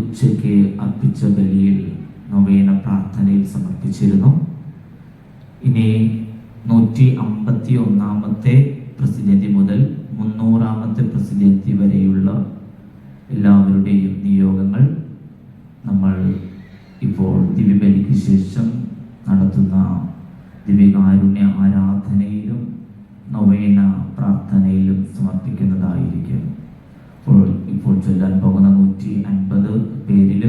ഉച്ചയ്ക്ക് അർപ്പിച്ച ബലിയിൽ നൊവേന പ്രാർത്ഥനയിൽ സമർപ്പിച്ചിരുന്നു. ഇനി നൂറ്റി അമ്പത്തി ഒന്നാമത്തെ പ്രസിഡന്റ് മുതൽ മുന്നൂറാമത്തെ പ്രസിഡന്റ് വരെയുള്ള എല്ലാവരുടെയും നിയോഗങ്ങൾ നമ്മൾ ഇപ്പോൾ ദിവ്യബലിക്ക് ശേഷം നടത്തുന്ന ദിവ്യകാരുണ്യ ആരാധനയിലും നൊവേന പ്രാർത്ഥനയിലും സമർപ്പിക്കുന്നതായിരിക്കും. അപ്പോൾ ഇപ്പോൾ ചൊല്ലാൻ പോകുന്ന നൂറ്റി അൻപത് പേരിൽ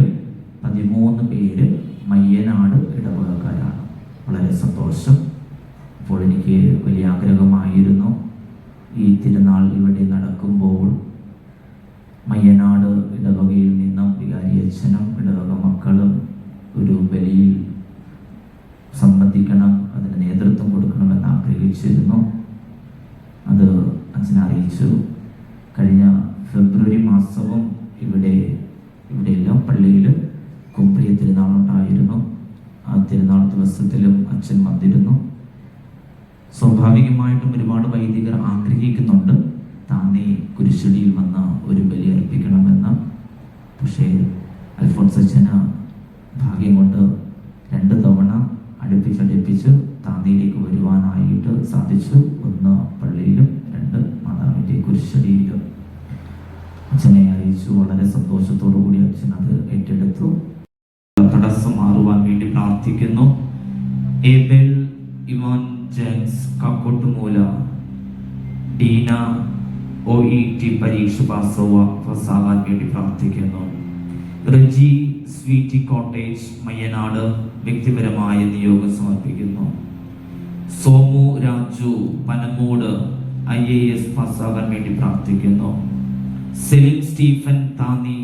പതിമൂന്ന് പേര് മയ്യനാട് ഇടവകക്കാരാണ്. വളരെ സന്തോഷം. അപ്പോൾ എനിക്ക് വലിയ ആഗ്രഹമായിരുന്നു ഈ തിരുനാൾ ഇവിടെ നടക്കുമ്പോൾ കുമ്പിളിയ തിരുനാളുണ്ടായിരുന്നു ആ തിരുനാൾ ദിവസത്തിലും അച്ഛൻ വന്നിരുന്നു. സ്വാഭാവികമായിട്ടും ഒരുപാട് വൈദികർ ആഗ്രഹിക്കുന്നുണ്ട് താനേ കുരിശടിയിൽ വന്ന ഒരു ബലി അർപ്പിക്കണമെന്ന്. പക്ഷേ അൽഫോൺസ് അച്ഛന് ഭാഗ്യം കൊണ്ട് രണ്ട് തവണ അടുപ്പിച്ചടുപ്പിച്ച് താന്നിയിലേക്ക് വരുവാനായിട്ട് സാധിച്ചു. ഒന്ന് പള്ളിയിലും രണ്ട് മാതാവിന്റെ കുരിശടിയിലും. അച്ഛനെ അറിയിച്ചു. വളരെ സന്തോഷത്തോടു കൂടി അച്ഛൻ അത് ഏറ്റെടുത്തു. പരീക്ഷ പാസ്സാകാൻ വേണ്ടി പ്രാർത്ഥിക്കുന്നു. റജി സ്വീറ്റി കോട്ടേജ് മയ്യനാട് വ്യക്തിപരമായ നിയോഗം സമർപ്പിക്കുന്നു. Somu Raju Panamood I A S പാസ്സാകാൻ വേണ്ടി പ്രാർത്ഥിക്കുന്നു. സെലിം സ്റ്റീഫൻ താന്നി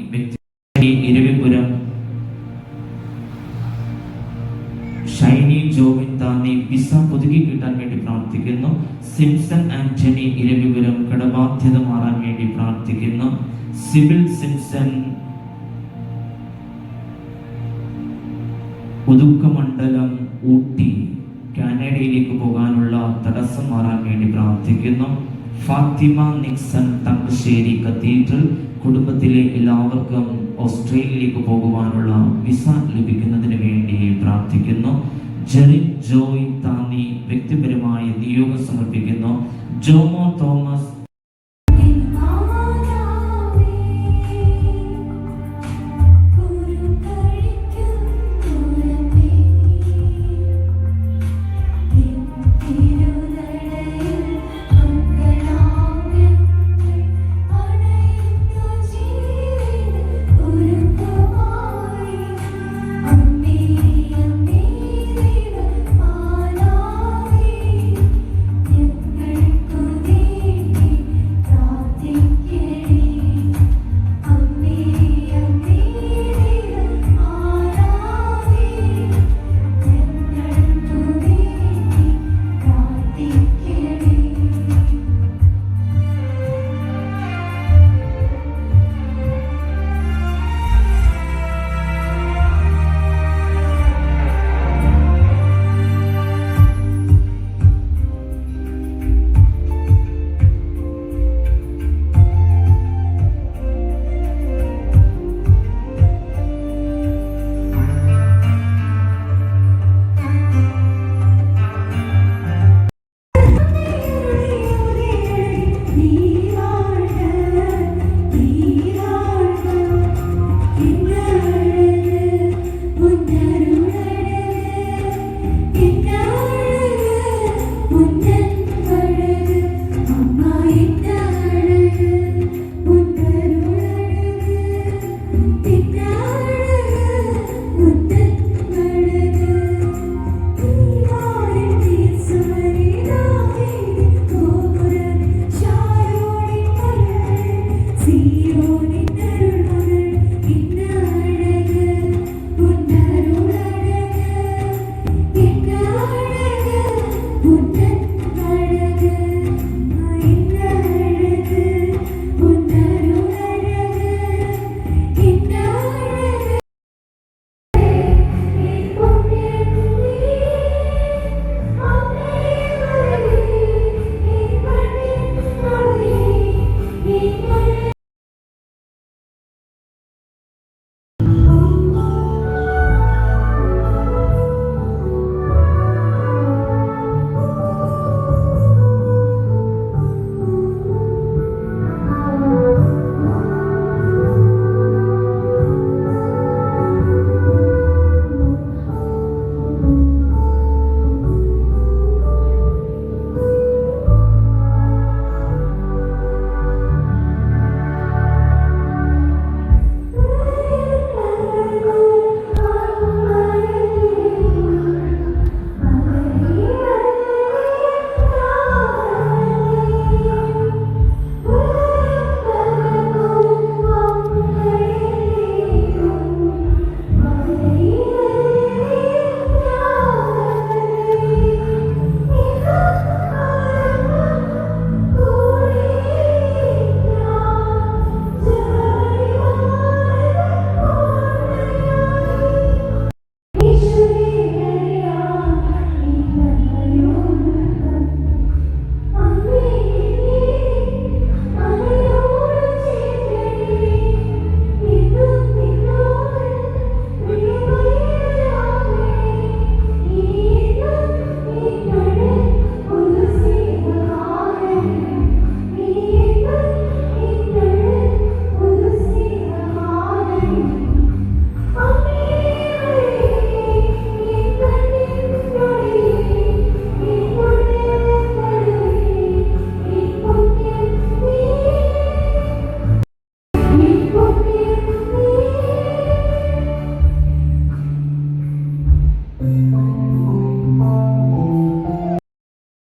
ഷൈനി ജോവിൻ താന്നി വിസ പുതുക്കി കിട്ടാൻ വേണ്ടി പ്രാർത്ഥിക്കുന്നു. സിംസൺ ആന്റണി ഇരവിപുരം കടബാധ്യത മാറാൻ വേണ്ടി പ്രാർത്ഥിക്കുന്നു. സിബിൽ സിംസൺ പുതുക്കമണ്ഡലം ഊട്ടി കാനഡയിലേക്ക് പോകാനുള്ള തടസ്സം മാറാൻ വേണ്ടി പ്രാർത്ഥിക്കുന്നു. ഫാത്തിമ നിക്സൺ തങ്കശ്ശേരി കത്തീഡ്രൽ കുടുംബത്തിലെ എല്ലാവർക്കും ഓസ്ട്രേലിയയിലേക്ക് പോകുവാനുള്ള വിസ ലഭിക്കുന്നതിന് വേണ്ടി പ്രാർത്ഥിക്കുന്നു. ജെറിൻ ജോയ് താന്നി വ്യക്തിപരമായ നിയോഗം സമർപ്പിക്കുന്നു. ജോമോ തോമസ്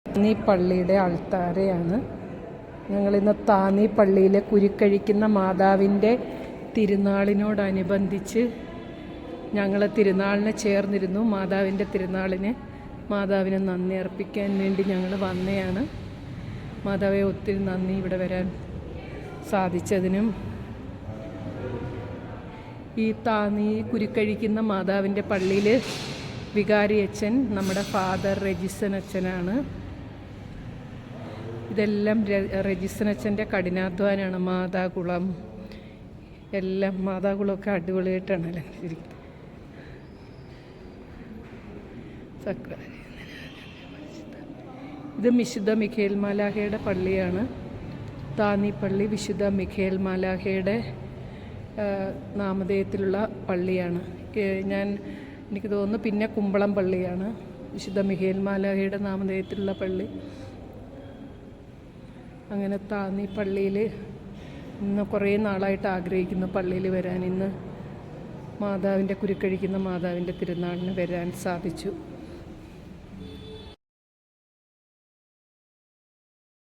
താന്നി പള്ളിയുടെ അൾത്താരയാണ് ഞങ്ങളിന്ന് താന്നി പള്ളിയിലെ കുരുക്കഴിക്കുന്ന മാതാവിന്റെ തിരുനാളിനോടനുബന്ധിച്ച് ഞങ്ങൾ തിരുനാളിനെ ചേർന്നിരുന്നു. മാതാവിന്റെ തിരുനാളിന് മാതാവിനെ നന്ദി അർപ്പിക്കാൻ വേണ്ടി ഞങ്ങൾ വന്നെയാണ്. മാതാവെ ഒത്തിരി നന്ദി ഇവിടെ വരാൻ സാധിച്ചതിനും. ഈ താന്നി കുരുക്കഴിക്കുന്ന മാതാവിന്റെ പള്ളിയിൽ വികാരി അച്ഛൻ നമ്മുടെ ഫാദർ രജിസൻ അച്ഛനാണ് ഇതെല്ലാം രജിസൻ അച്ഛന്റെ കഠിനാധ്വാനമാണ് മാതാകുളം. എല്ലാം മാതാകുളമൊക്കെ അടിപൊളിയായിട്ടാണ് സക്ര- ഇത് വിശുദ്ധ മിഖേൽ മാലാഹയുടെ പള്ളിയാണ്. താന്നി പള്ളി വിശുദ്ധ മിഖേൽ മാലാഹയുടെ നാമധേയത്തിലുള്ള പള്ളിയാണ്. ഞാൻ എനിക്ക് തോന്നുന്നു പിന്നെ കുമ്പളം പള്ളിയാണ്. വിശുദ്ധ മിഹേൽ മാലാഹയുടെ നാമധേയത്തിലുള്ള പള്ളി. അങ്ങനെ താന്നി പള്ളിയിൽ ഇന്ന് കുറേ നാളായിട്ട് ആഗ്രഹിക്കുന്നു പള്ളിയിൽ വരാൻ. ഇന്ന് മാതാവിന്റെ കുരുക്കഴിക്കുന്ന മാതാവിന്റെ തിരുനാളിന് വരാൻ സാധിച്ചു.